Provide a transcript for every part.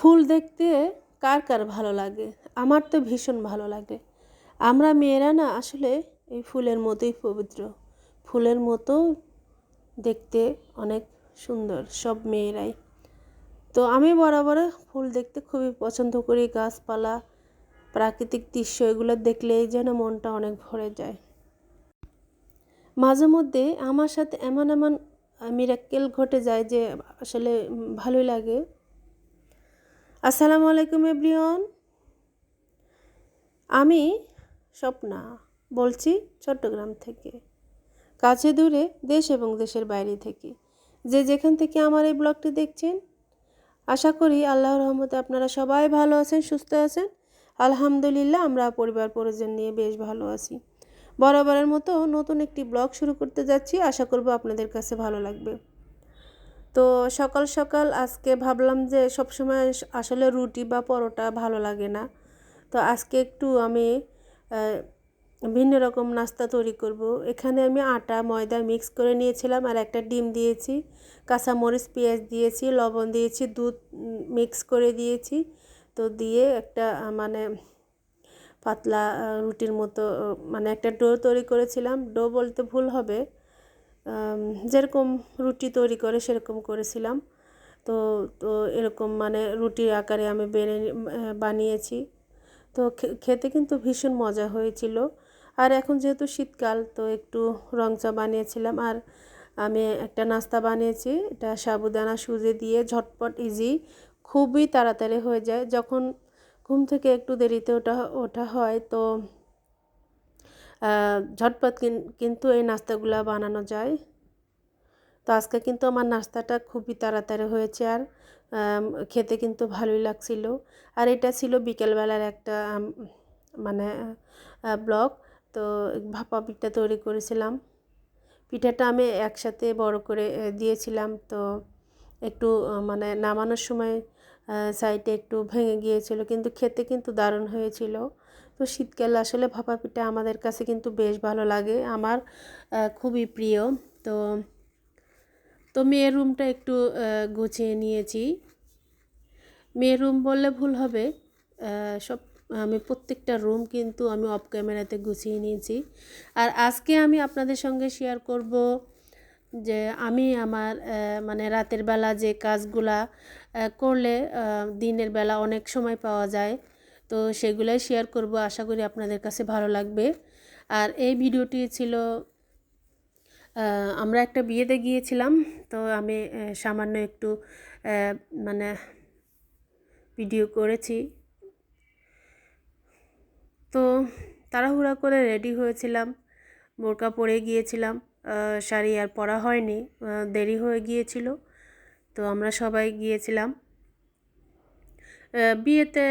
ফুল দেখতে কার কার ভালো লাগে? আমার তো ভীষণ ভালো লাগে। আমরা মেয়েরা না আসলে এই ফুলের মতোই পবিত্র। ফুলের মতো দেখতে অনেক সুন্দর সব মেয়েরাই। তো আমি বরাবর ফুল দেখতে খুবই পছন্দ করি। গাছপালা, প্রাকৃতিক দৃশ্য, এগুলো দেখলেই যেন মনটা অনেক ভরে যায়। মাঝে মধ্যে আমার সাথে এমন এমন মিরাক্কেল ঘটে যায় যে আসলে ভালোই লাগে। আসসালামু আলাইকুম এভরিওয়ান। আমি স্বপ্না বলছি চট্টগ্রাম থেকে, কাছে দূরে দেশ এবং দেশের বাইরে থেকে। যে যেখান থেকে আমার এই ব্লগটি দেখছেন, আশা করি আল্লাহর রহমতে আপনারা সবাই ভালো আছেন, সুস্থ আছেন। আলহামদুলিল্লাহ, আমরা পরিবার পরিজন নিয়ে বেশ ভালো আছি। বরাবরের মতো নতুন একটি ব্লগ শুরু করতে যাচ্ছি। আশা করব আপনাদের কাছে ভালো লাগবে। তো সকাল সকাল আজকে ভাবলাম যে সবসময় আসলে রুটি বা পরোটা ভালো লাগে না। তো আজকে একটু আমি ভিন্ন রকম নাস্তা তৈরি করব। এখানে আমি আটা, ময়দা মিক্স করে নিয়েছিলাম আর একটা ডিম দিয়েছি, কাঁচামরিচ, পেঁয়াজ দিয়েছি, লবণ দিয়েছি, দুধ মিক্স করে দিয়েছি। তো দিয়ে একটা মানে পাতলা রুটির মতো মানে একটা ডো তৈরি করেছিলাম। ডো বলতে ভুল হবে। যেরকম রুটি তৈরি করে, সেরকম করেছিলাম। তো তো এরকম মানে রুটির আকারে আমি বেড়ে বানিয়েছি। তো খেতে কিন্তু ভীষণ মজা হয়েছিল। আর এখন যেহেতু শীতকাল, তো একটু রং চা বানিয়েছিলাম। আর আমি একটা নাস্তা বানিয়েছি, এটা সাবুদানা সুজি দিয়ে ঝটপট ইজি খুবই তাড়াতাড়ি হয়ে যায়। যখন ঘুম থেকে একটু দেরিতে ওটা, ওঠা হয়, তো ঝটপট কিন্তু এই নাস্তাগুলো বানানো যায়। তো আজকে কিন্তু আমার নাস্তাটা খুবই তাড়াতাড়ি হয়েছে আর খেতে কিন্তু ভালোই লাগছিল। আর এটা ছিল বিকেলবেলার একটা মানে ব্লগ। তো ভাপা পিঠা তৈরি করেছিলাম। পিঠাটা আমি একসাথে বড় করে দিয়েছিলাম। তো একটু মানে নামানোর সময় সাইডে একটু ভেঙে গিয়েছিল। কিন্তু খেতে কিন্তু দারুণ হয়েছিল। তো শীতকালে আসলে ভাপা পিঠা আমাদের কাছে কিন্তু বেশ ভালো লাগে। আমার খুবই প্রিয়। তো তো মেয়ের রুমটা একটু গুছিয়ে নিয়েছি। মেয়ের রুম বললে ভুল হবে। সব, আমি প্রত্যেকটা রুম কিন্তু আমি অফ ক্যামেরাতে গুছিয়ে নিয়েছি। আর আজকে আমি আপনাদের সঙ্গে শেয়ার করব যে আমি আমার মানে রাতের বেলা যে কাজগুলা করলে দিনের বেলা অনেক সময় পাওয়া যায়। তো সেগুলাই শেয়ার করব, আশা করি আপনাদের কাছে ভালো লাগবে। আর এই ভিডিওটি ছিল আমরা একটা বিয়েতে গিয়েছিলাম, তো আমি সামান্য একটু মানে ভিডিও করেছি। তো তাড়াহুড়া করে রেডি হয়েছিলাম, বোরকা পরে গিয়েছিলাম শাড়ি আর পরা হয়নি দেরি হয়ে গিয়েছিল, তো আমরা সবাই গিয়েছিলাম। বিয়েতে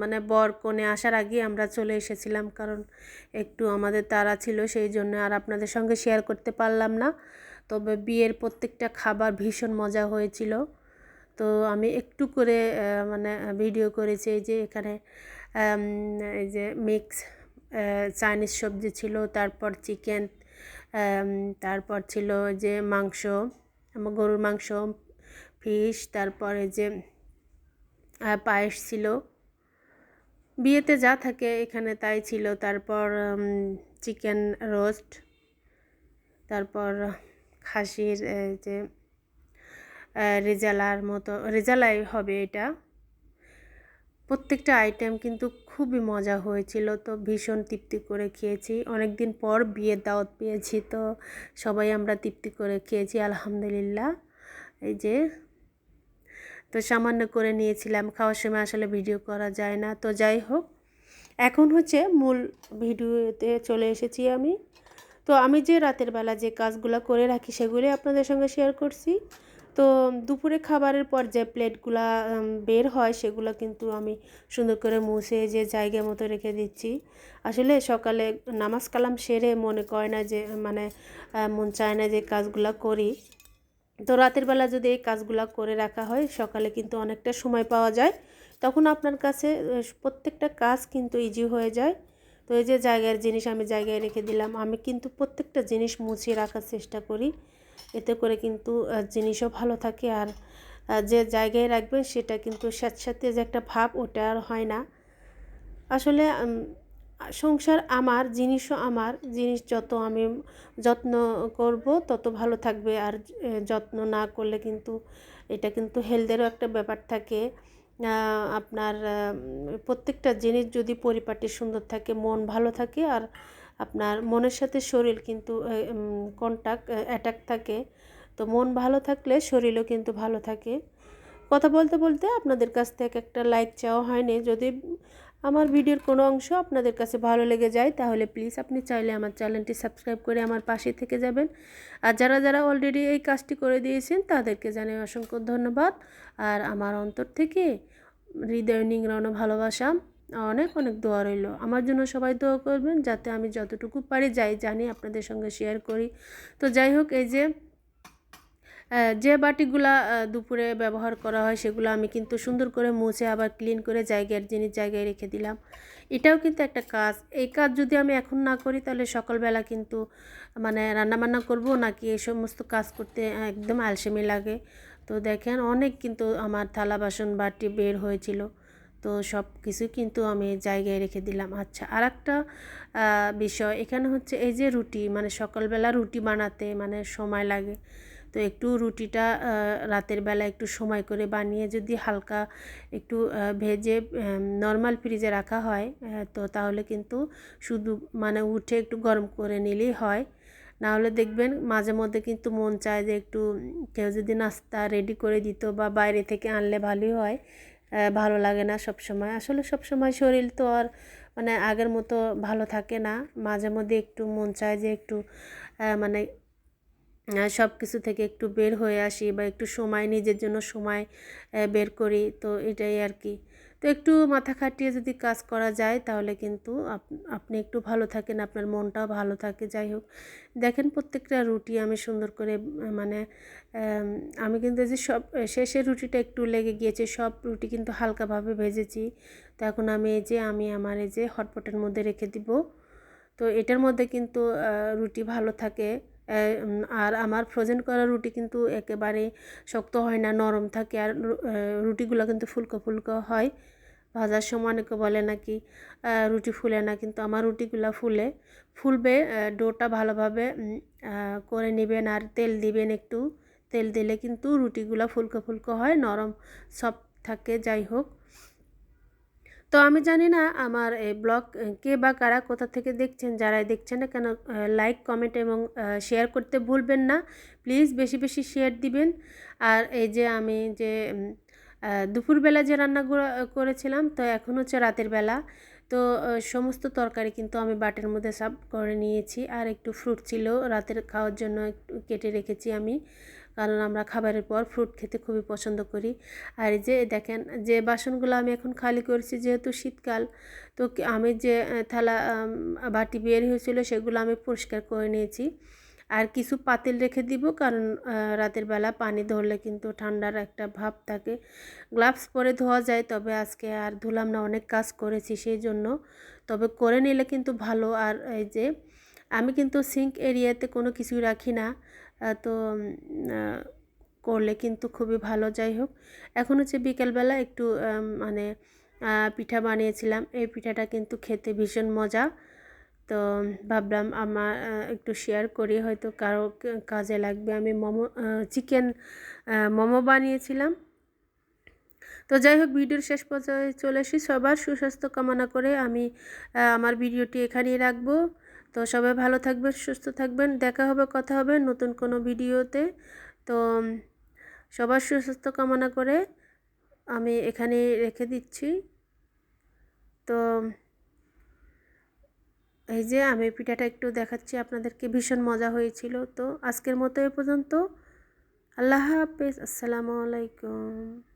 মানে বর কনে আসার আগে আমরা চলে এসেছিলাম। কারণ একটু আমাদের তারা ছিল, সেই জন্য আর আপনাদের সঙ্গে শেয়ার করতে পারলাম না। তবে বিয়ের প্রত্যেকটা খাবার ভীষণ মজা হয়েছিল। তো আমি একটু করে মানে ভিডিও করেছি এই যে এখানে এই যে মিক্স চাইনিজ সবজি ছিল, তারপর চিকেন তারপর ছিল যে মাংস, গরুর মাংস ফিশ তারপরে যে পায়েস ছিল। বিয়েতে যা থাকে এখানে তাই ছিল। তারপর চিকেন রোস্ট, তারপর খাসির যে রেজালার মতো, রেজালাই হবে এটা। প্রত্যেকটা আইটেম কিন্তু খুবই মজা হয়েছিল, তো ভীষণ তৃপ্তি করে খেয়েছি। অনেক দিন পর বিয়ের দাওয়াত পেয়েছি, তো সবাই আমরা তৃপ্তি করে খেয়েছি, আলহামদুলিল্লাহ। এই যে তো সামান্য করে নিয়েছিলাম, খাওয়ার সময় আসলে ভিডিও করা যায় না। তো যাই হোক, এখন হচ্ছে মূল ভিডিওতে চলে এসেছি আমি। তো আমি যে রাতের বেলা যে কাজগুলো করে রাখি সেগুলি আপনাদের সঙ্গে শেয়ার করছি। তো দুপুরে খাবারের পর যে প্লেটগুলা বের হয় সেগুলো কিন্তু আমি সুন্দর করে মুছে যে জায়গা মতো রেখে দিচ্ছি। আসলে সকালে নামাজ কালাম সেরে মনে করে না যে মানে মন চায় না যে কাজগুলো করি। তো রাতের বেলা যদি এই কাজগুলো করে রাখা হয়, সকালে কিন্তু অনেকটা সময় পাওয়া যায়। তখন আপনার কাছে প্রত্যেকটা কাজ কিন্তু ইজি হয়ে যায়। তো এই যে জায়গার জিনিস আমি জায়গায় রেখে দিলাম, আমি কিন্তু প্রত্যেকটা জিনিস মুছিয়ে রাখার চেষ্টা করি। এতে করে কিন্তু জিনিসও ভালো থাকে আর যে জায়গায় রাখবেন সেটা কিন্তু স্যাঁতস্যাঁতে যে একটা ভাব, ওটা আর হয় না। আসলে সংসার আমার, জিনিসও আমার, জিনিস যত আমি যত্ন করব তত ভালো থাকবে আর যত্ন না করলে কিন্তু এটা কিন্তু হেলথেরও একটা ব্যাপার থাকে। আপনার প্রত্যেকটা জিনিস যদি পরিপাটি সুন্দর থাকে, মন ভালো থাকে আর আপনার মনের সাথে শরীর কিন্তু কন্টাক্ট অ্যাটাক থাকে, তো মন ভালো থাকলে শরীরও কিন্তু ভালো থাকে। কথা বলতে বলতে আপনাদের কাছ থেকে একটা লাইক চাওয়া হয়নি, যদি আমার ভিডিওর কোনো অংশ আপনাদের কাছে ভালো লেগে যায়, তাহলে প্লিজ আপনি চাইলে আমার চ্যানেলটি সাবস্ক্রাইব করে আমার পাশে থেকে যাবেন। আর যারা যারা অলরেডি এই কাজটি করে দিয়েছেন, তাদেরকে জানাই অসংখ্য ধন্যবাদ। আর আমার অন্তর থেকে হৃদয় নিংড়ানো ভালোবাসা, অনেক অনেক দোয়া রইল। আমার জন্য সবাই দোয়া করবেন, যাতে আমি যতটুকু পারি যাই জানি আপনাদের সঙ্গে শেয়ার করি। তো যাই হোক, এই যে যে বাটিগুলা দুপুরে ব্যবহার করা হয় সেগুলো আমি কিন্তু সুন্দর করে মুছে আবার ক্লিন করে জায়গার জিনিস জায়গায় রেখে দিলাম। এটাও কিন্তু একটা কাজ। এই কাজ যদি আমি এখন না করি তাহলে সকালবেলা কিন্তু মানে রান্নাবান্না করব নাকি এই সমস্ত কাজ করতে একদম আলসেমি লাগে। তো দেখেন অনেক কিন্তু আমার থালা বাসন বাটি বের হয়েছিল। তো সব কিছু কিন্তু আমি জায়গায় রেখে দিলাম। আচ্ছা আর একটা বিষয়। এখানে হচ্ছে এই যে রুটি মানে সকালবেলা রুটি বানাতে মানে সময় লাগে। তো একটু রুটিটা রাতের বেলা একটু সময় করে বানিয়ে যদি হালকা একটু ভেজে নর্মাল ফ্রিজে রাখা হয় তো তাহলে কিন্তু শুধু মানে উঠে একটু গরম করে নিলেই হয়। না হলে দেখবেন মাঝে মধ্যে কিন্তু মন চায় যে একটু, কেউ যদি নাস্তা রেডি করে দিত বা বাইরে থেকে আনলে ভালোই হয় ভালো লাগে না সব সময় আসলে সব সময় শরীর তো আর মানে আগের মতো ভালো থাকে না। মাঝে মধ্যে একটু মন চায় যে একটু মানে সব কিছু থেকে একটু বের হয়ে আসি বা একটু সময়, নিজের জন্য সময় বের করি। তো এটাই আর কি। তো একটু মাথা খাটিয়ে যদি কাজ করা যায়, তাহলে কিন্তু আপ- আপনি একটু ভালো থাকেন, আপনার মনটাও ভালো থাকে। যাই হোক, দেখেন প্রত্যেকটা রুটি আমি সুন্দর করে মানে আমি কিন্তু যে সব, শেষের রুটিটা একটু লেগে গিয়েছে, সব রুটি কিন্তু হালকাভাবে ভেজেছি। তো এখন আমি এই যে, আমি আমার এই যে, হটপটের মধ্যে রেখে দিব। তো এটার মধ্যে কিন্তু রুটি ভালো থাকে। আর আমার ফ্রোজেন করা রুটি কিন্তু একেবারে শক্ত হয় না, নরম থাকে আর রুটিগুলো কিন্তু ফুলকো ফুলকো হয়। ভাজার সময় অনেকে বলে নাকি রুটি ফুলে না, কিন্তু আমার রুটিগুলো ফুলে। ফুলবে ডোটা ভালোভাবে করে নেবেন আর তেল দিবেন একটু। তেল দিলে কিন্তু রুটিগুলো ফুলকো ফুলকো হয়, নরম, সফট থাকে, যাই হোক। তো আমি জানি না আমার এই ব্লগ কে বা কারা কোথা থেকে দেখছেন, যারাই দেখছেন না কেন লাইক কমেন্ট এবং শেয়ার করতে ভুলবেন না। প্লিজ বেশি বেশি শেয়ার দিবেন। আর এই যে আমি যে দুপুরবেলা যে রান্নাগুলো করেছিলাম, তো এখন হচ্ছে রাতের বেলা। তো সমস্ত তরকারি কিন্তু আমি বাটের মধ্যে সাব করে নিয়েছি। আর একটু ফ্রুট ছিল, রাতের খাওয়ার জন্য কেটে রেখেছি আমি। কারণ আমরা খাবারের পর ফ্রুট খেতে খুবই পছন্দ করি। আর যে দেখেন, যে বাসনগুলো আমি এখন খালি করেছি যেহেতু শীতকাল, তো আমি যে থালা বাটি বের হয়েছিল সেগুলো আমি পরিষ্কার করে নিয়েছি। আর কিছু পাতিল রেখে দিব কারণ রাতের বেলা পানি ধরলে কিন্তু ঠান্ডার একটা ভাব থাকে। গ্লাভস পরে ধোয়া যায়, তবে আজকে আর ধুলাম না, অনেক কাজ করেছি সেই জন্য। তবে করে নিলে কিন্তু ভালো। আর এই যে, আমি কিন্তু সিঙ্ক এরিয়াতে কোনো কিছুই রাখি না। তো করলে কিন্তু খুবই ভালো, যাই হোক। এখন হচ্ছে বিকেলবেলা একটু মানে পিঠা বানিয়েছিলাম। এই পিঠাটা কিন্তু খেতে ভীষণ মজা। তো, ভাবলাম আমার একটু শেয়ার করি। হয়তো কারও কাজে লাগবে। আমি মোমো চিকেন মোমো বানিয়েছিলাম। তো যাই হোক, ভিডিওর শেষ পর্যায়ে চলে আসি সবার সুস্বাস্থ্য কামনা করে আমি আমার ভিডিওটি এখানেই রাখব। তো সবাই ভালো থাকবেন, সুস্থ থাকবেন। দেখা হবে, কথা হবে নতুন কোনো ভিডিওতে। তো সবার সুস্বাস্থ্য কামনা করে আমি এখানে রেখে দিচ্ছি। তো এই যে আমি পিঠাটা একটু দেখাচ্ছি, আপনাদেরকে ভীষণ মজা হয়েছিল। তো আজকের মতো এ পর্যন্ত। আল্লাহ হাফেজ, আসসালামু আলাইকুম।